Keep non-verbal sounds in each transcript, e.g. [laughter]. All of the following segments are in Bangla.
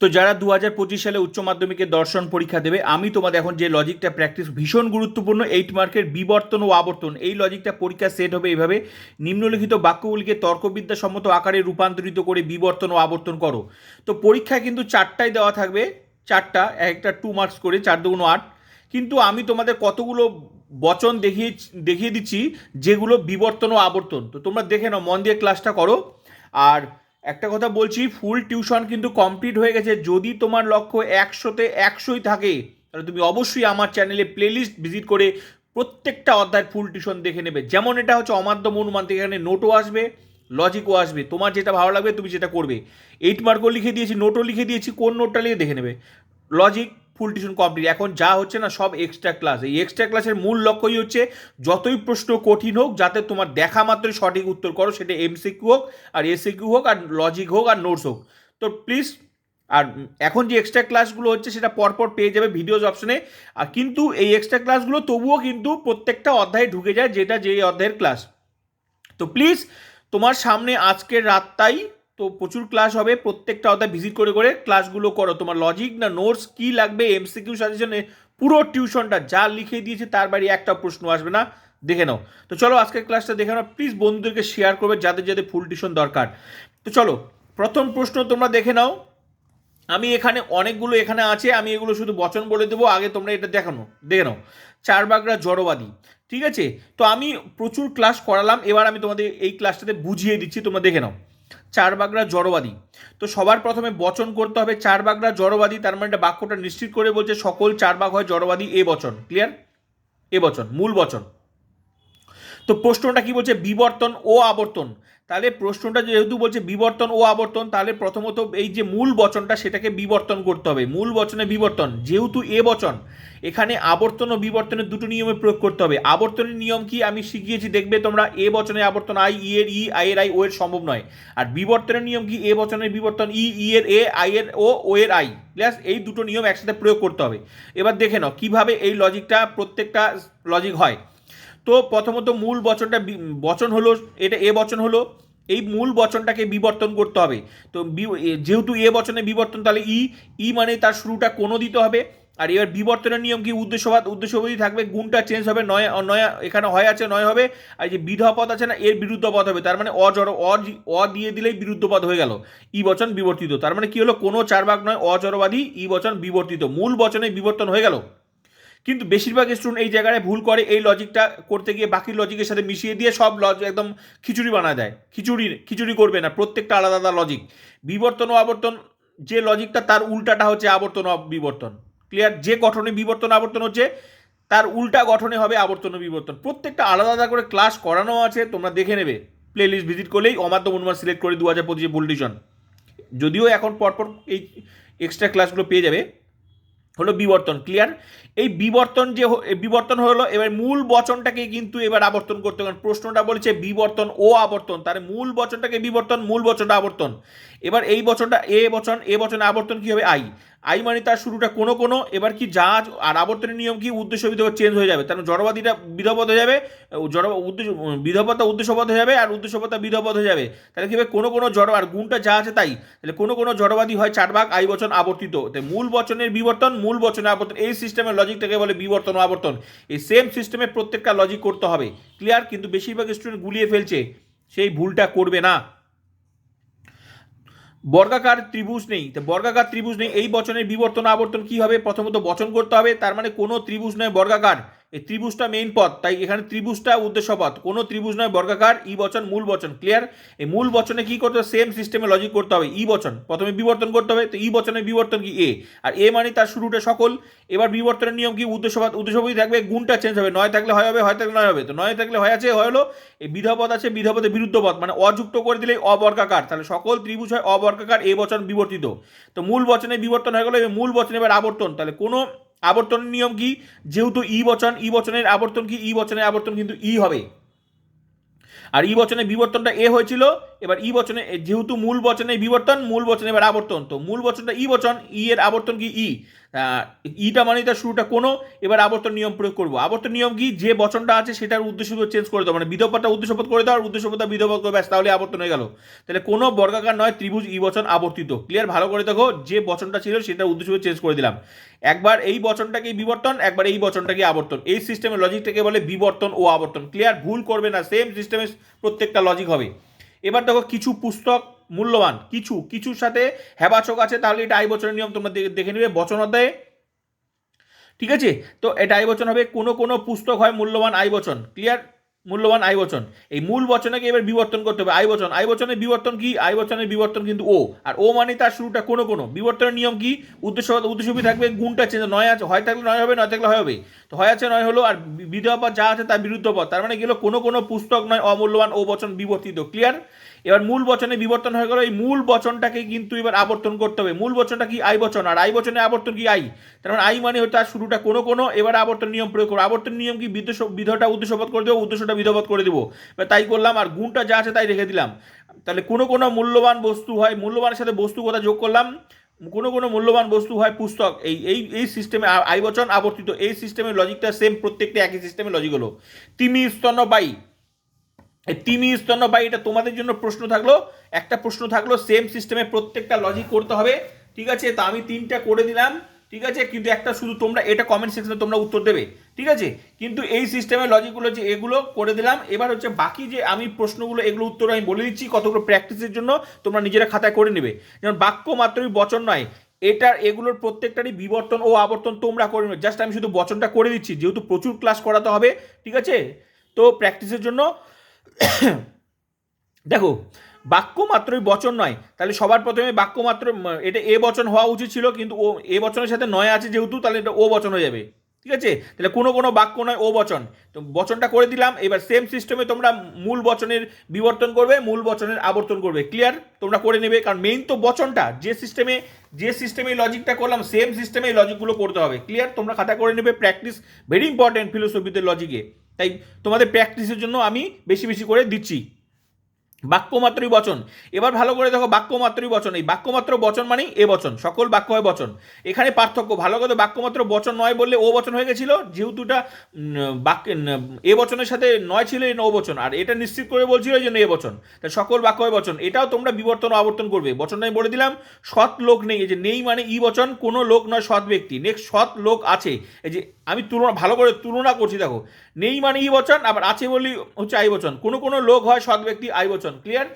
তো যারা দু হাজার পঁচিশ সালে উচ্চ মাধ্যমিকের দর্শন পরীক্ষা দেবে, আমি তোমাদের এখন যে লজিকটা প্র্যাকটিস ভীষণ গুরুত্বপূর্ণ এইট মার্কের বিবর্তন ও আবর্তন, এই লজিকটা পরীক্ষা সেট হবে এইভাবে নিম্নলিখিত বাক্যগুলিকে তর্কবিদ্যা সম্মত আকারে রূপান্তরিত করে বিবর্তন ও আবর্তন করো। তো পরীক্ষা কিন্তু চারটায় দেওয়া থাকবে, চারটা, একটা টু মার্কস করে, চার দুগুণ আট। কিন্তু আমি তোমাদের কতগুলো বচন দেখিয়ে দেখিয়ে দিচ্ছি, যেগুলো বিবর্তন ও আবর্তন। তো তোমরা দেখে নাও, মন দিয়ে ক্লাসটা করো। আর একটা কথা বলছি ফুল টিউশন কিন্তু কমপ্লিট হয়ে গেছে। যদি তোমার লক্ষ্য একশোতে একশোই থাকে, তাহলে তুমি অবশ্যই আমার চ্যানেলে প্লেলিস্ট ভিজিট করে প্রত্যেকটা অধ্যায় ফুল টিউশন দেখে নেবে। যেমন এটা হচ্ছে অমাধ্যম অনুমান থেকে এখানে নোটও আসবে লজিকও আসবে। তোমার যেটা ভালো লাগবে, তুমি যেটা করবে। এইট মার্কও লিখে দিয়েছি নোটও লিখে দিয়েছি, কোন নোটটা লিখে দেখে নেবে? লজিক ফুল টিউশন কমপ্লিট এখন যা হচ্ছে না, সব এক্সট্রা ক্লাস এই এক্সট্রা ক্লাসের মূল লক্ষ্যই হচ্ছে, যতই প্রশ্ন কঠিন হোক, যাতে তোমার দেখা মাত্রই সঠিক উত্তর করো, সেটা এমসিকিউ হোক, আর এসিকিউ হোক, আর লজিক হোক, আর নোটস হোক। তো প্লিজ আর এখন যে এক্সট্রা ক্লাসগুলো হচ্ছে, সেটা পরপর পেয়ে যাবে ভিডিওস অপশনে আর কিন্তু এই এক্সট্রা ক্লাসগুলো তবুও কিন্তু প্রত্যেকটা অধ্যায়ে ঢুকে যায়, যেটা যেই অধ্যায়ের ক্লাস তো প্লিজ তোমার সামনে আজকের রাতটাই তো প্রচুর ক্লাস হবে, প্রত্যেকটা অর্থাৎ ভিজিট করে করে ক্লাসগুলো করো। তোমার লজিক না নোটস কি লাগবে এমসিকিউ সাজেশনে পুরো টিউশনটা যা লিখে দিয়েছে তার বাড়ি একটা প্রশ্ন আসবে না, দেখে নাও। তো চলো আজকের ক্লাসটা দেখে নাও। প্লিজ বন্ধুদেরকে শেয়ার করবে, যাদের যাদের ফুল টিউশন দরকার। তো চলো, প্রথম প্রশ্ন তোমরা দেখে নাও। আমি এখানে অনেকগুলো এখানে আছে, আমি এগুলো শুধু বচন বলে দেবো, আগে তোমরা এটা দেখানো দেখে নাও। চারবাগরা জড়বাদী, ঠিক আছে? তো আমি প্রচুর ক্লাস করালাম, এবার আমি তোমাদের এই ক্লাসটাতে বুঝিয়ে দিচ্ছি, তোমরা দেখে নাও। চারবাগরা জড়বাদী। তো সবার প্রথমে বচন করতে হবে চারবাগরা জড়বাদী, তার মানে বাক্যটা নিশ্চিত করে বলছে সকল চারবাগ হয় জড়বাদী, এ বচন। ক্লিয়ার এ বচন, মূল বচন। তো প্রশ্নটা কি বলছে বিবর্তন ও আবর্তন? তাহলে প্রশ্নটা যেহেতু বলছে বিবর্তন ও আবর্তন, তাহলে প্রথমত এই যে মূল বচনটা সেটাকে বিবর্তন করতে হবে। মূল বচনে বিবর্তন, যেহেতু এ বচন, এখানে আবর্তন ও বিবর্তনের দুটো নিয়মে প্রয়োগ করতে হবে। আবর্তনের নিয়ম কি? আমি শিখিয়েছি, দেখবে তোমরা এ বচনে আবর্তন, আই, ই, এর, ই, আই, এর, আই, ও, এর সম্ভব নয়। আর বিবর্তনের নিয়ম কি? এ বচনের বিবর্তন, ই ই, এর, এ, আই, এর, ও ও, এর, আই। প্লাস এই দুটো নিয়ম একসাথে প্রয়োগ করতে হবে। এবার দেখে নাও, কীভাবে এই লজিকটা প্রত্যেকটা লজিক হয়। তো প্রথমত মূল বচনটা বচন হলো, এটা এ বচন হলো, এই মূল বচনটাকে বিবর্তন করতে হবে। তো যেহেতু এ বচনে বিবর্তন, তাহলে ই ই মানে তার শুরুটা কোনো দিতে হবে। আর এবার বিবর্তনের নিয়ম কি? উদ্দেশ্যবাদ উদ্দেশ্যবাদী থাকবে, গুণটা চেঞ্জ হবে, নয় নয়, এখানে হয় আছে, নয় হবে। আর যে বিধ পদ আছে না, এর বিরুদ্ধ পদ হবে। তার মানে অজড় অ দিয়ে দিলেই বিরুদ্ধ পদ হয়ে গেল। ই বচন বিবর্তিত। তার মানে কি হলো? কোনো চার ভাগ নয় অজড়বাদী ই বচন বিবর্তিত। মূল বচনে বিবর্তন হয়ে গেল। কিন্তু বেশিরভাগ স্টুডেন্ট এই জায়গায় ভুল করে, এই লজিকটা করতে গিয়ে বাকি লজিকের সাথে মিশিয়ে দিয়ে সব লজ একদম খিচুড়ি বানায় দেয়। খিচুড়ি খিচুড়ি করবে না, প্রত্যেকটা আলাদা আলাদা লজিক বিবর্তন ও আবর্তন, যে লজিকটা তার উল্টাটা হচ্ছে আবর্তন বিবর্তন। ক্লিয়ার যে গঠনে বিবর্তন আবর্তন হচ্ছে, তার উল্টা গঠনে হবে আবর্তন বিবর্তন। প্রত্যেকটা আলাদা আলাদা করে ক্লাস করানো আছে, তোমরা দেখে নেবে। প্লে লিস্ট ভিজিট করলেই অমাদ্য অনুমান সিলেক্ট করে দু হাজার পঁচিশে ভোল্টিশন যদিও এখন পরপর এই এক্সট্রা ক্লাসগুলো পেয়ে যাবে হলো বিবর্তন ক্লিয়ার এই বিবর্তন যে বিবর্তন হলো, এবার মূল বচনটাকে কিন্তু এবার আবর্তন করতে কারণ প্রশ্নটা বলেছে বিবর্তন ও আবর্তন। তার মূল বচনটাকে বিবর্তন, মূল বচনটা আবর্তন। এবার এই বচনটা, এ বচন, এ বচনে আবর্তন কি হবে? আই। আই মানে তার শুরুটা কোনো কোনো, এবার কি যা আর আবর্তনের নিয়ম কি উদ্দেশ্য বিধব চেঞ্জ হয়ে যাবে? তার মানে জড়বাদীটা বিধবত হয়ে যাবে জড় উদ্দেশ্য, বিধবতা উদ্দেশ্যপদ হয়ে যাবে আর উদ্দেশ্যপদটা বিধবত হয়ে যাবে। তাহলে কি কোনো কোনো জড়, আর গুণটা যা আছে তাই। তাহলে কোনো কোনো জড়বাদী হয় চার ভাগ, আই বচন, আবর্তিত। মূল বচনের বিবর্তন, মূল বচনে আবর্তন, এই সিস্টেমের লজিকটাকে বলে বিবর্তন আবর্তন। এই সেম সিস্টেমে প্রত্যেকটা লজিক করতে হবে। ক্লিয়ার কিন্তু বেশিরভাগ স্টুডেন্ট গুলিয়ে ফেলছে। সেই ভুলটা করবে না। বর্গাকার ত্রিভুজ নেই। তো বর্গাকার ত্রিভুজ নেই, এই বচনের বিবর্তন আবর্তন কি হবে? প্রথমত বচন করতে হবে, তার মানে কোনো ত্রিভুজ নয়, বর্গাকার। এই ত্রিভুজটা মেইন পদ তাই এখানে ত্রিভুজটা উদ্দেশ্য পদ কোনো ত্রিভুজ নয়, বর্গাকার, ই বচন, মূল বচন ক্লিয়ার এই মূল বচনে কি করতে হবে? সেম সিস্টেমে লজিক করতে হবে, ই বচন। প্রথমে বিবর্তন করতে হবে, তো ই বচনের বিবর্তন কি এ আর এ মানে তার শুরুটা সকল। এবার বিবর্তনের নিয়ম কি? উদ্দেশ্যপদ উদ্দেশ্যপদই থাকবে, গুণটা চেঞ্জ হবে। নয় থাকলে হয় হবে, হয় থাকলে নয় হবে। তো নয় থাকলে হয় আছে, হয় হলো এই বিধাপদ আছে বিধাপদের বিরুদ্ধ পদ মানে অযুক্ত করে দিলেই অবর্গাকার। তাহলে সকল ত্রিভুজ হয় অবর্গাকার এ বচন বিবর্তিত। তো মূল বচনে বিবর্তন হয়ে গেলো মূল বচনে এবার আবর্তন। তাহলে কোনো আবর্তনের নিয়ম কি? যেহেতু ই বচন, ই বচনের আবর্তন কি? ই বচনের আবর্তন কিন্তু ই হবে। আর ই বচনের বিবর্তনটা এ হয়েছিল এবার ই বচনে যেহেতু মূল বচনে বিবর্তন, মূল বচনে এবার আবর্তন। তো মূল বচনটা ই বচন, ই এর আবর্তন কি ই? ইটা মানে তার শুরুটা কোনো, এবার আবর্তন নিয়ম প্রয়োগ করব। আবর্তন নিয়ম কি? যে বচনটা আছে সেটার উদ্দেশ্য চেঞ্জ করে দাও মানে বিধবাটা উদ্দেশ্যপদ করে দাও আর উদ্দেশ্যপদটা বিধবত করে ব্যাস, তাহলে আবর্তন হয়ে গেল। তাহলে কোনো বর্গাকার নয়, ত্রিভুজ ই বচন আবর্তিত। ক্লিয়ার ভালো করে দেখো, যে বচনটা ছিল সেটা উদ্দেশ্য চেঞ্জ করে দিলাম। একবার এই বচনটাকে বিবর্তন, একবার এই বচনটাকে আবর্তন। এই সিস্টেমের লজিকটাকে বলে বিবর্তন ও আবর্তন। ক্লিয়ার ভুল করবে না সেম সিস্টেমে প্রত্যেকটা লজিক হবে। এবার দেখো কিছু পুস্তক মূল্যবান, কিছু, কিছুর সাথে হেবাচক আছে, তাহলে এটা আই বচনের নিয়ম তোমরা দেখে নেবে বচন অধ্যায়ে। ঠিক আছে? তো এটা আই বচন হবে, কোনো কোনো পুস্তক হয় মূল্যবান আই বচন ক্লিয়ার মূল্যবান আই বচন। এই মূল বচনকে এবার বিবর্তন করতে হবে। আই বচন। আই বচনের বিবর্তন কি? আই বচনের বিবর্তন কিন্তু ও। আর ও মানে তার শুরুটা কোনো কোনো। বিবর্তনের নিয়ম কি? উদ্দেশ্য উদ্দেশ্যপি থাকবে গুণটা চেঞ্জ নয় আছে, হয় থাকলে নয় হবে, নয় থাকলে হয় হবে। তো হয় আছে, নয় হলো, আর বিধবা পদ যা আছে তার বিরুদ্ধ পদ। তার মানে গেল কোনো কোনো পুস্তক নয়, অমূল্যবান ও বচন বিবর্তিত। ক্লিয়ার এবার মূল বচনে বিবর্তন হয়ে গেল। এই মূল বচনটাকে কিন্তু এবার আবর্তন করতে হবে। মূল বচনটা কি? আই বচন। আর আই বচনে আবর্তন কি? আই তার মানে আই মানে তার শুরুটা কোনো কোনো, এবার আবর্তন নিয়ম প্রয়োগ করব আবর্তন নিয়ম কি? বিদ্বেষ বিধটা উদ্দেশ্যপদ করে দেবো উদ্দেশ্যটা বিধপদ করে দেবো। তাই করলাম, আর গুণটা যা আছে তাই রেখে দিলাম। তাহলে কোনো কোনো মূল্যবান বস্তু হয়, মূল্যবানের সাথে বস্তু কথা যোগ করলাম। কোনো কোনো মূল্যবান বস্তু হয় পুস্তক, এই এই এই সিস্টেমে আই বচন আবর্তিত, এই সিস্টেমের লজিকটা সেম প্রত্যেকটা একই সিস্টেমের লজিক হলো। তিমি স্তন্যপায়ী এই তিমি স্তন্যপায়ী এটা তোমাদের জন্য প্রশ্ন থাকল। একটা প্রশ্ন থাকল সেম সিস্টেমে প্রত্যেকটা লজিক করতে হবে। ঠিক আছে, তা আমি তিনটা করে দিলাম। ঠিক আছে? কিন্তু একটা শুধু তোমরা, এটা কমেন্ট সেকশনে তোমরা উত্তর দেবে। ঠিক আছে? কিন্তু এই সিস্টেমের লজিকগুলো যে এগুলো করে দিলাম, এবার হচ্ছে বাকি যে আমি প্রশ্নগুলো, এগুলো উত্তর আমি বলে দিচ্ছি কতগুলো প্র্যাকটিসের জন্য, তোমরা নিজেরা খাতায় করে নেবে। যেমন বাক্য মাত্রই বচন নয়, এটার, এগুলোর প্রত্যেকটারই বিবর্তন ও আবর্তন তোমরা করে নেবে। জাস্ট আমি শুধু বচনটা করে দিচ্ছি, যেহেতু প্রচুর ক্লাস করাতে হবে, ঠিক আছে? তো প্র্যাকটিসের জন্য, [coughs] দেখো বাক্য মাত্রই বচন নয়। তাহলে সবার প্রথমে বাক্য মাত্র এটা এ বচন হওয়া উচিত ছিল, কিন্তু ও, এ বচনের সাথে নয় আছে যেহেতু, তাহলে এটা ও বচন হয়ে যাবে। ঠিক আছে? তাহলে কোনো কোনো বাক্য নয়, ও বচন। তো বচনটা করে দিলাম, এবার সেম সিস্টেমে তোমরা মূল বচনের বিবর্তন করবে, মূল বচনের আবর্তন করবে। ক্লিয়ার তোমরা করে নেবে, কারণ মেইন তো বচনটা, যে সিস্টেমে যে সিস্টেমে লজিকটা করলাম সেম সিস্টেমে এই লজিকগুলো করতে হবে। ক্লিয়ার তোমরা খাতা করে নেবে প্র্যাকটিস ভেরি ইম্পর্টেন্ট ফিলোসফিতে লজিকে তাই তোমাদের প্র্যাকটিসের জন্য আমি বেশি বেশি করে দিচ্ছি। বাক্যমাত্রই বচন। এবার ভালো করে দেখো বাক্যমাত্রই বচন। এই বাক্যমাত্র বচন মানেই এ বচন। সকল বাক্য হয় বচন। এখানে পার্থক্য। ভালো করে বাক্যমাত্র বচন নয় বললে ও বচন হয়ে গেছিল। যেহেতুটা বাক্য এ বচনের সাথে নয় ছিল এই বচন। আর এটা নিশ্চিত করে বলছিল জন্য এ বচন। তাই সকল বাক্য হয় বচন। এটাও তোমরা বিবর্তন আবর্তন করবে। বচনটা আমি বলে দিলাম, সৎ লোক নেই। এই যে নেই মানে ই বচন, কোনো লোক নয় সৎ ব্যক্তি। নেক্সট সৎ লোক আছে। এই যে আমি তুলনা, ভালো করে তুলনা করছি, দেখো। নেই মানে ই বচন, আবার আছে বলি হচ্ছে আই বচন। কোনো কোনো লোক হয় সৎ ব্যক্তি, আই বচন। ক্লিয়ার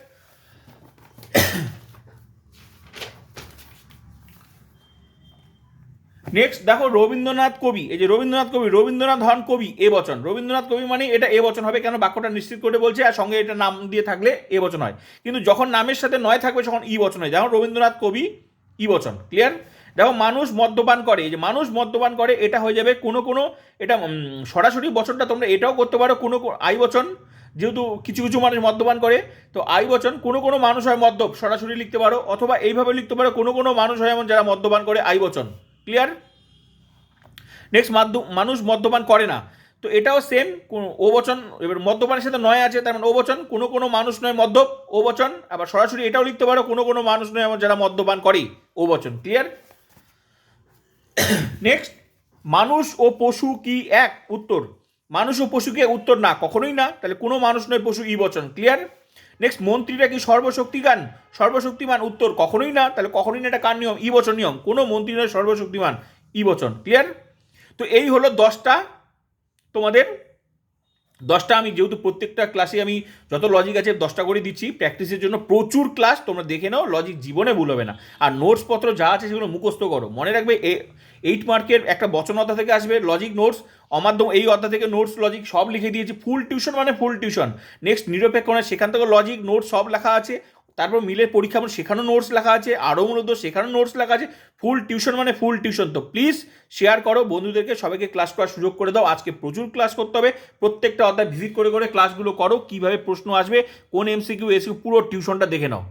নেক্সট দেখো রবীন্দ্রনাথ কবি। এই যে রবীন্দ্রনাথ কবি, রবীন্দ্রনাথ হন কবি, এ বচন। রবীন্দ্রনাথ কবি মানে এটা এ বচন হবে কেন বাক্যটা নিশ্চিত করে বলছে, আর সঙ্গে এটা নাম দিয়ে থাকলে এ বচন হয়। কিন্তু যখন নামের সাথে নয় থাকবে, তখন ই বচন হয়। যেমন রবীন্দ্রনাথ কবি, ই বচন। ক্লিয়ার দেখো, মানুষ মদ্যপান করে। যে মানুষ মদ্যপান করে, এটা হয়ে যাবে কোনো কোনো, এটা সরাসরি বচনটা তোমরা এটাও করতে পারো, কোনো কোনো- আই বচন, যেহেতু কিছু কিছু মানুষ মদ্যপান করে, তো আই বচন, কোনো কোনো মানুষ হয় মদ্যপ, সরাসরি লিখতে পারো, অথবা এইভাবে লিখতে পারো, কোনো কোনো মানুষ হয় এমন যারা মদ্যপান করে, আই বচন। ক্লিয়ার নেক্সট মাধ্যম মানুষ মদ্যপান করে না। তো এটাও সেম ও বচন, এবার মদ্যপানের সাথে নয় আছে, তার মানে ও বচন, কোনো কোনো মানুষ নয় মদ্যপ, ও বচন, আবার সরাসরি এটাও লিখতে পারো, কোনো কোনো মানুষ নয় এমন যারা মদ্যপান করে ও বচন। ক্লিয়ার নেক্সট মানুষ ও পশু কি এক? উত্তর। মানুষ ও পশুকে উত্তর না, কখনোই না। তাহলে কোনো মানুষ নয়, পশু ই বচন ক্লিয়ার নেক্সট মন্ত্রীরা কি সর্বশক্তিমান? সর্বশক্তিমান উত্তর, কখনোই না। তাহলে কখনোই না, এটা কার নিয়ম? ই বচন নিয়ম। কোনো মন্ত্রী নয়, সর্বশক্তিমান, ই বচন ক্লিয়ার তো এই হলো দশটা তোমাদের দশটা আমি যেহেতু প্রত্যেকটা ক্লাসে আমি যত লজিক আছে দশটা করে দিচ্ছি। প্র্যাকটিসের জন্য প্রচুর ক্লাস তোমরা দেখে নাও লজিক জীবনে ভুলবে না। আর নোটস পত্র যা আছে সেগুলো মুখস্থ করো। মনে রাখবে এ এইট মার্কের একটা বচন অধ্যা থেকে আসবে লজিক নোটস অমাধ্যম এই অধ্যা থেকে নোটস লজিক সব লিখে দিয়েছি ফুল টিউশন মানে ফুল টিউশন নেক্সট নিরপেক্ষ সেখান থেকে লজিক নোটস সব লেখা আছে। তারপর মিলে পরীক্ষা মানে সেখানেও নোটস লেখা আছে, আরও মূলত সেখানেও নোটস লেখা আছে ফুল টিউশন মানে ফুল টিউশন তো প্লিজ শেয়ার করো, বন্ধুদেরকে সবাইকে ক্লাস করার সুযোগ করে দাও। আজকে প্রচুর ক্লাস করতে হবে, প্রত্যেকটা অধ্যায় ভিজিট করে করে ক্লাসগুলো করো, কীভাবে প্রশ্ন আসবে, কোন এমসিকিউ এসিউ পুরো টিউশনটা দেখে নাও।